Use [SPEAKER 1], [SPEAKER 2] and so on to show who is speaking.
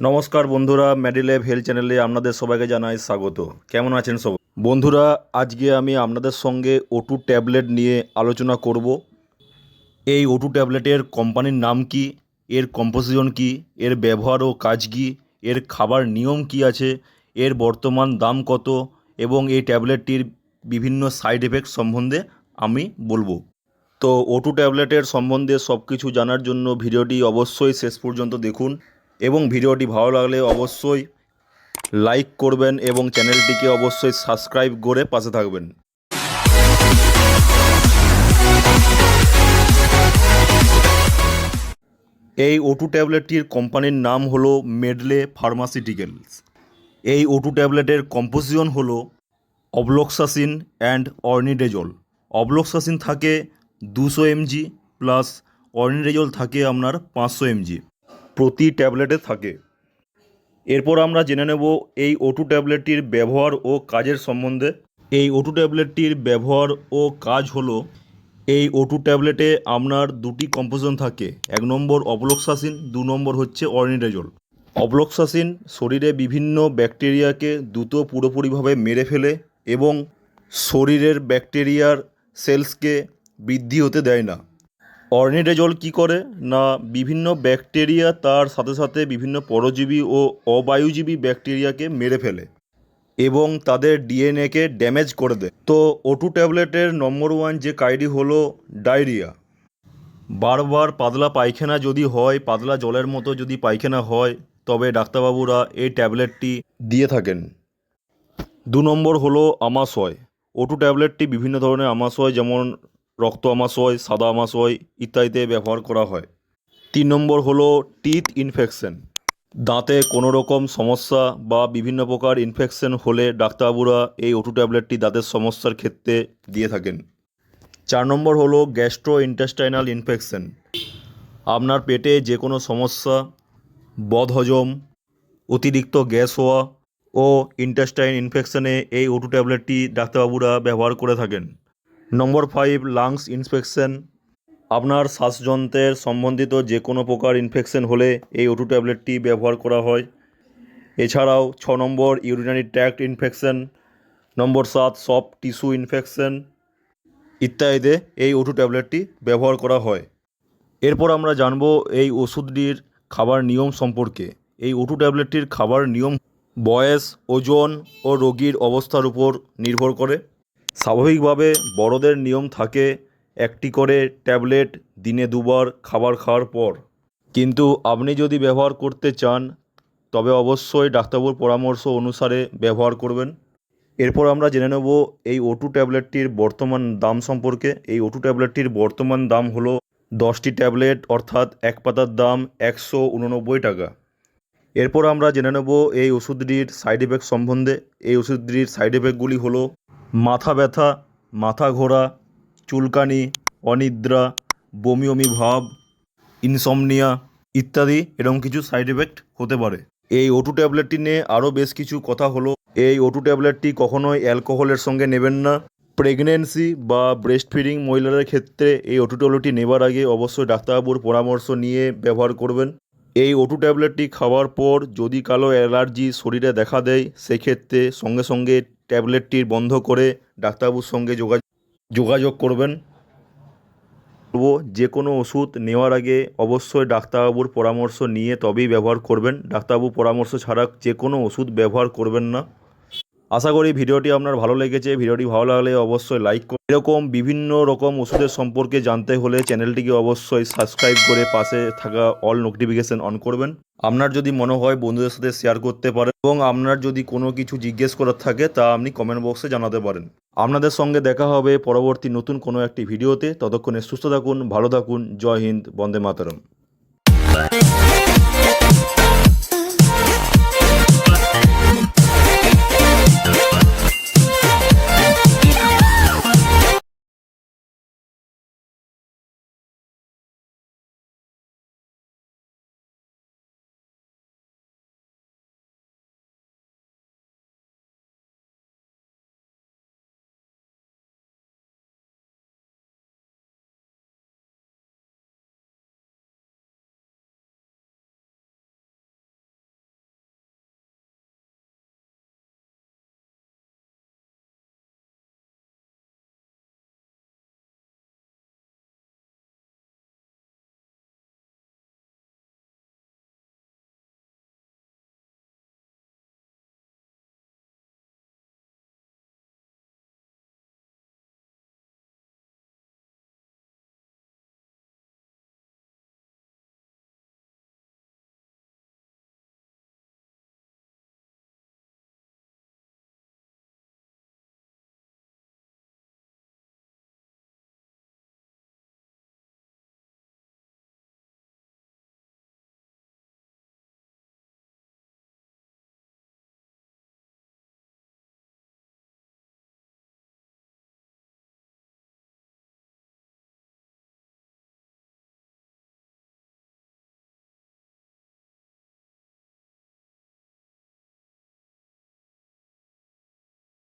[SPEAKER 1] নমস্কার বন্ধুরা মেডিলেভ হেলথ চ্যানেলে আপনাদের সবাইকে জানাই স্বাগত। কেমন আছেন সব? বন্ধুরা, আজকে আমি আপনাদের সঙ্গে ওটু ট্যাবলেট নিয়ে আলোচনা করব। এই ওটু ট্যাবলেটের কোম্পানির নাম কি? এর কম্পোজিশন কি? এর ব্যবহার ও কাজ কি? এর খাবার নিয়ম কি আছে? এর বর্তমান দাম কত? এবং এই ট্যাবলেটটির বিভিন্ন সাইড এফেক্ট সম্বন্ধে আমি বলব। তো ওটু ট্যাবলেটের সম্বন্ধে সব কিছু জানার জন্য ভিডিওটি অবশ্যই শেষ পর্যন্ত দেখুন। এবং ভিডিওটি ভালো লাগলে অবশ্যই লাইক করবেন এবং চ্যানেলটিকে অবশ্যই সাবস্ক্রাইব করে পাশে থাকবেন। এই ওটু ট্যাবলেটটির কোম্পানির নাম হলো মেডলে ফার্মাসিউটিক্যালস। এই ওটু ট্যাবলেটের কম্পোজিশন হলো অবলক্সাসিন অ্যান্ড অর্নিডেজল। অবলক্সাসিন থাকে দুশো এমজি প্লাস অর্নিডেজল থাকে আপনার পাঁচশো এমজি। প্রতি ট্যাবলেটে থাকে। এরপর আমরা জেনে নেব এই ওটু ট্যাবলেটটির ব্যবহার ও কাজের সম্বন্ধে। এই ওটু ট্যাবলেটটির ব্যবহার ও কাজ হলো, এই ওটু ট্যাবলেটে আপনার দুটি কম্পোজিশন থাকে। এক নম্বর অবলক্সাসিন, দু নম্বর হচ্ছে অর্নিডেজল অবলক্সাসিন শরীরে বিভিন্ন ব্যাকটেরিয়াকে দ্রুত পুরোপুরিভাবে মেরে ফেলে এবং শরীরের ব্যাকটেরিয়ার সেলসকে বৃদ্ধি হতে দেয় না। অর্নিডেজল কি করে? না, বিভিন্ন ব্যাকটেরিয়া তার সাথে সাথে বিভিন্ন পরজীবী ও অবায়ুজীবী ব্যাকটেরিয়াকে মেরে ফেলে এবং তাদের ডিএনএকে ড্যামেজ করে দেয়। তো ওটু ট্যাবলেটের নম্বর ওয়ান যে কাইডি হলো ডায়রিয়া। বারবার পাতলা পায়খানা যদি হয়, পাতলা জলের মতো যদি পায়খানা হয়, তবে ডাক্তারবাবুরা এই ট্যাবলেটটি দিয়ে থাকেন। দু নম্বর হলো আমাশয়। ওটু ট্যাবলেটটি বিভিন্ন ধরনের আমাশয়, যেমন রক্ত আমাশয় সাদা আমাশয় ইত্যাদিতে ব্যবহার করা হয়। তিন নম্বর হলো টিথ ইনফেকশন দাঁতে কোনো রকম সমস্যা বা বিভিন্ন প্রকার ইনফেকশন হলে ডাক্তারবাবুরা এই ওটু ট্যাবলেটটি দাঁতের সমস্যার ক্ষেত্রে দিয়ে থাকেন। চার নম্বর হলো গ্যাস্ট্রো ইন্টেস্টাইনাল ইনফেকশন আপনার পেটে যে কোনো সমস্যা, বদহজম, অতিরিক্ত গ্যাস হওয়া ও ইন্টেস্টাইন ইনফেকশনে এই ওটু ট্যাবলেটটি ডাক্তারবাবুরা ব্যবহার করে থাকেন। নম্বর ফাইভ, লাংস ইনফেকশন। আপনার শ্বাসযন্ত্রের সম্বন্ধিত যে কোনো প্রকার ইনফেকশন হলে এই ওটু ট্যাবলেটটি ব্যবহার করা হয়। এছাড়াও ছ নম্বর, ইউরিনারি ট্র্যাক্ট ইনফেকশন। নম্বর সাত, সফট টিস্যু ইনফেকশন। ইত্যাদিতে এই ওটু ট্যাবলেটটি ব্যবহার করা হয়। এরপর আমরা জানব এই ওষুধটির খাবার নিয়ম সম্পর্কে। এই ওটু ট্যাবলেটটির খাবার নিয়ম বয়স, ওজন ও রোগীর অবস্থার উপর নির্ভর করে। স্বাভাবিকভাবে বড়দের নিয়ম থাকে একটি করে ট্যাবলেট দিনে দুবার খাবার খাওয়ার পর। কিন্তু আপনি যদি ব্যবহার করতে চান, তবে অবশ্যই ডাক্তারবাবুর পরামর্শ অনুসারে ব্যবহার করবেন। এরপর আমরা জেনে নেব এই ওটু ট্যাবলেটটির বর্তমান দাম সম্পর্কে। এই ওটু ট্যাবলেটটির বর্তমান দাম হলো দশটি ট্যাবলেট, অর্থাৎ এক পাতার দাম একশো উননব্বই টাকা। এরপর আমরা জেনে নেব এই ওষুধটির সাইড এফেক্ট সম্বন্ধে। এই ওষুধটির সাইড এফেক্টগুলি হলো মাথা ব্যথা, মাথা ঘোরা, চুলকানি, অনিদ্রা, বমি বমি ভাব ইনসমনিয়া ইত্যাদি এরকম কিছু সাইড এফেক্ট হতে পারে। এই ওটু ট্যাবলেটটি নিয়ে আরও বেশ কিছু কথা হলো। এই ওটু ট্যাবলেটটি কখনোই অ্যালকোহলের সঙ্গে নেবেন না। প্রেগনেন্সি বা ব্রেস্ট ফিডিং মহিলাদের ক্ষেত্রে এই ওটু ট্যাবলেটটি নেবার আগে অবশ্যই ডাক্তারবাবুর পরামর্শ নিয়ে ব্যবহার করবেন। এই ওটু ট্যাবলেটটি খাওয়ার পর যদি কালো অ্যালার্জি শরীরে দেখা দেয়, সেক্ষেত্রে সঙ্গে সঙ্গে ট্যাবলেটটি বন্ধ করে ডাক্তারবাবুর সঙ্গে যোগাযোগ যোগাযোগ করবেন। বলব যে কোনো ওষুধ নেওয়ার আগে অবশ্যই ডাক্তারবাবুর পরামর্শ নিয়ে তবেই ব্যবহার করবেন। ডাক্তারবাবুর পরামর্শ ছাড়া যে কোনো ওষুধ ব্যবহার করবেন না। আশা করি ভিডিওটি আপনার ভালো লেগেছে। ভিডিওটি ভালো লাগলে অবশ্যই লাইক করুন। এরকম বিভিন্ন রকম ওষুধের সম্পর্কে জানতে হলে চ্যানেলটিকে অবশ্যই সাবস্ক্রাইব করে পাশে থাকা অল নোটিফিকেশন অন করবেন। আপনার যদি মনে হয় বন্ধুদের সাথে শেয়ার করতে পারেন এবং আপনার যদি কোনো কিছু জিজ্ঞেস করার থাকে, তা আপনি কমেন্ট বক্সে জানাতে পারেন। আপনাদের সঙ্গে দেখা হবে পরবর্তী নতুন কোনো একটি ভিডিওতে। ততক্ষণে সুস্থ থাকুন, ভালো থাকুন। জয় হিন্দ, বন্দে মাতরম।